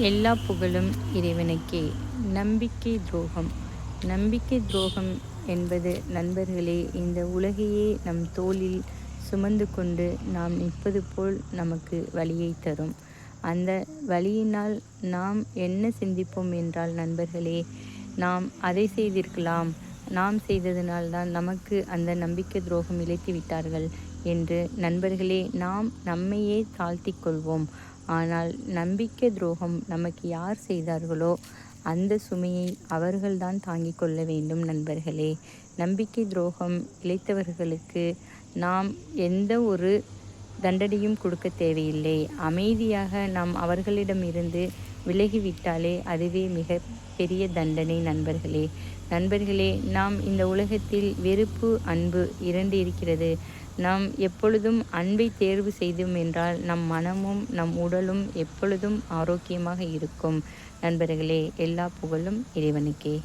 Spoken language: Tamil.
எல்லா புகழும் இறைவனுக்கே. நம்பிக்கை துரோகம். நம்பிக்கை துரோகம் என்பது நண்பர்களே இந்த உலகையே நம் தோளில் சுமந்து கொண்டு நாம் நிற்பது போல் நமக்கு வழியை தரும். அந்த வழியினால் நாம் என்ன சிந்திப்போம் என்றால் நண்பர்களே நாம் அதை செய்திருக்கலாம். நாம் செய்ததினால்தான் நமக்கு அந்த நம்பிக்கை துரோகம் இழைத்து விட்டார்கள் என்று நண்பர்களே நாம் நம்மையே தாழ்த்தி கொள்வோம். ஆனால் நம்பிக்கை துரோகம் நமக்கு யார் செய்தார்களோ அந்த சுமையை அவர்கள்தான் தாங்கிக் கொள்ள வேண்டும் நண்பர்களே. நம்பிக்கை துரோகம் இழைத்தவர்களுக்கு நாம் எந்த ஒரு தண்டனையும் கொடுக்க தேவையில்லை. அமைதியாக நாம் அவர்களிடமிருந்து விலகிவிட்டாலே அதுவே மிக பெரிய தண்டனை நண்பர்களே. நண்பர்களே நாம் இந்த உலகத்தில் வெறுப்பு அன்பு இரண்டு இருக்கிறது. நாம் எப்பொழுதும் அன்பை தேர்வு செய்தோம் என்றால் நம் மனமும் நம் உடலும் எப்பொழுதும் ஆரோக்கியமாக இருக்கும். நண்பர்களே எல்லா புகழும் இறைவனுக்கே.